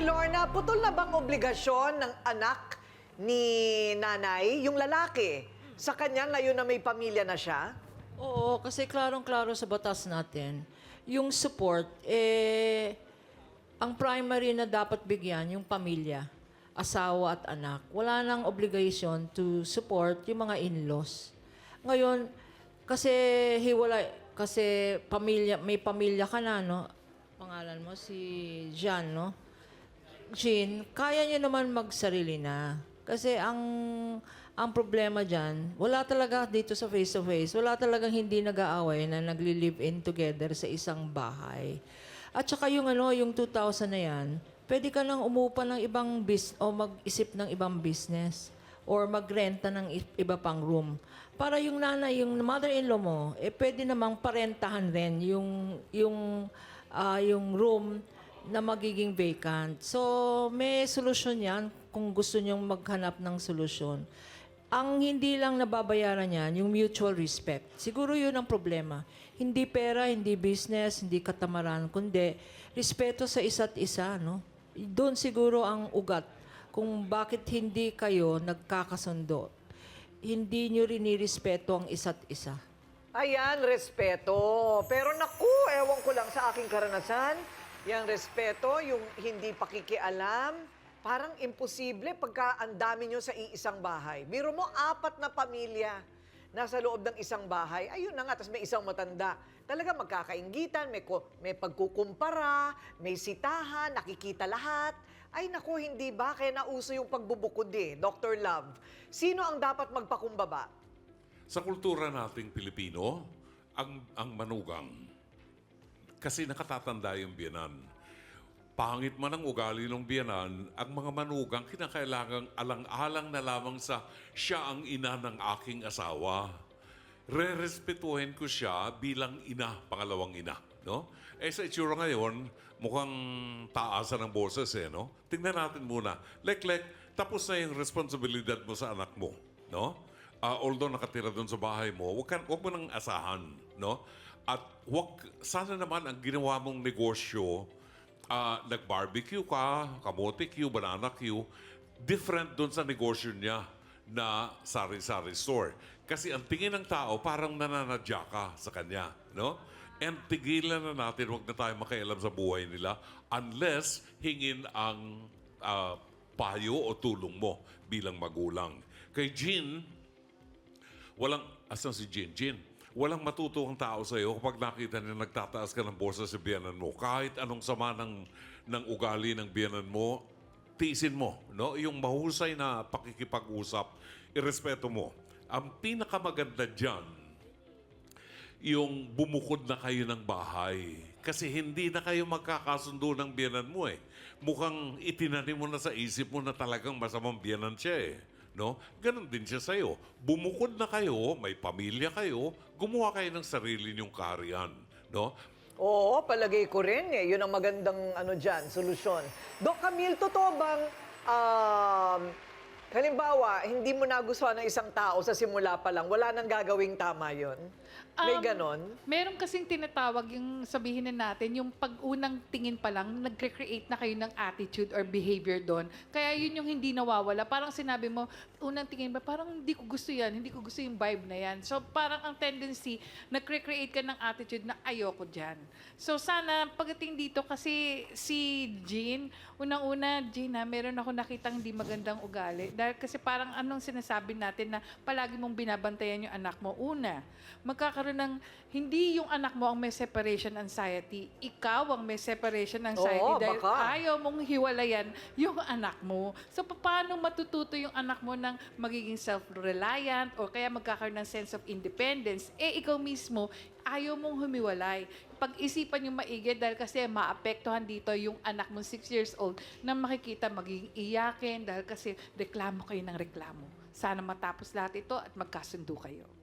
Mami Lorna, putol na bang obligasyon ng anak ni nanay, yung lalaki, sa kanya ngayon na may pamilya na siya? Oo, kasi klarong-klaro sa batas natin, yung support, eh, ang primary na dapat bigyan, yung pamilya, asawa at anak. Wala nang obligation to support yung mga in-laws. Ngayon, kasi hiwalay, kasi pamilya, may pamilya ka na, no? Pangalan mo, si Jean, no? Jean, kaya niyo naman magsarili na. Kasi ang ang problema diyan, wala talaga dito sa face to face, wala talagang hindi nag-aaway na nagli-live-in together sa isang bahay. At saka yung ano, yung 2,000 na yan, pwede ka nang umupa ng ibang bis o mag-isip ng ibang business or magrenta ng iba pang room. Para yung nanay, yung mother-in-law mo, eh pwede namang parentahan rin yung yung ah, yung room na magiging vacant. So, may solusyon yan kung gusto nyong maghanap ng solusyon. Ang hindi lang nababayaran yan, yung mutual respect. Siguro yun ang problema. Hindi pera, hindi business, hindi katamaran, kundi respeto sa isa't isa, no? Doon siguro ang ugat kung bakit hindi kayo nagkakasundo. Hindi nyo rin ang isa't isa. Ayan, respeto. Pero naku, ewan ko lang sa aking karanasan, yung respeto, yung hindi pakikialam, parang imposible pagka ang dami nyo sa iisang bahay. Biro mo, apat na pamilya nasa loob ng isang bahay. Ayun na nga, tapos may isang matanda. Talaga magkakaingitan, may, ko- may pagkukumpara, may sitahan, nakikita lahat. Ay naku, hindi ba? Kaya nauso yung pagbubukod eh, Dr. Love. Sino ang dapat magpakumbaba? Sa kultura nating Pilipino, ang, ang manugang, kasi nakatatanda yung biyanan. Pangit man ang ugali ng biyanan, ang mga manugang kinakailangang alang-alang na lamang sa siya ang ina ng aking asawa. Re-respetuhin ko siya bilang ina, pangalawang ina. No? Eh sa itsura ngayon, mukhang taasan ng boses eh, no? Tingnan natin muna. Lek-lek, tapos na yung responsibilidad mo sa anak mo, no? Ah, although nakatira doon sa bahay mo, wag, ka, wag mo nang asahan, no? At wag, sana naman ang ginawa mong negosyo, ah, nag-barbecue ka, kamote Q, banana Q, different doon sa negosyo niya na sari-sari store. Kasi ang tingin ng tao, parang nananadya ka sa kanya, no? And tigilan na natin, wag na tayo makialam sa buhay nila unless hingin ang ah, payo o tulong mo bilang magulang. Kay Jean, walang, asan si Jin? Jin, walang matuto ang tao sa iyo kapag nakita niya nagtataas ka ng borsa sa biyanan mo. Kahit anong sama ng, ng ugali ng biyanan mo, tiisin mo. No? Yung mahusay na pakikipag-usap, irespeto mo. Ang pinakamaganda dyan, yung bumukod na kayo ng bahay. Kasi hindi na kayo magkakasundo ng biyanan mo eh. Mukhang itinanim mo na sa isip mo na talagang masamang biyanan siya eh. No? Ganon din siya sa'yo. Bumukod na kayo, may pamilya kayo, gumawa kayo ng sarili niyong kaharian. No? Oo, palagay ko rin eh. Yun ang magandang ano dyan, solusyon. Doc Camille, totoo bang, um, halimbawa, hindi mo nagustuhan ng isang tao sa simula pa lang, wala nang gagawing tama yon May Um, ganon? Meron kasing tinatawag yung sabihin na natin, yung pag-unang tingin pa lang, nagre-create na kayo ng attitude or behavior doon. Kaya yun yung hindi nawawala. Parang sinabi mo, unang tingin ba, parang hindi ko gusto yan, hindi ko gusto yung vibe na yan. So parang ang tendency, nagre-create ka ng attitude na ayoko dyan. So sana pagdating dito kasi si Jean, unang-una, Jean ha, meron ako nakitang hindi magandang ugali. Dahil kasi parang anong sinasabi natin na palagi mong binabantayan yung anak mo. Una, magkakaroon ng, hindi yung anak mo ang may separation anxiety. Ikaw ang may separation anxiety Oo, dahil baka. ayaw mong hiwalayan yung anak mo. So, paano matututo yung anak mo ng magiging self-reliant o kaya magkakaroon ng sense of independence? Eh, ikaw mismo, ayaw mong humiwalay. Pag-isipan yung maigi dahil kasi maapektuhan dito yung anak mo 6 years old na makikita magiging iyakin dahil kasi reklamo kayo ng reklamo. Sana matapos lahat ito at magkasundo kayo.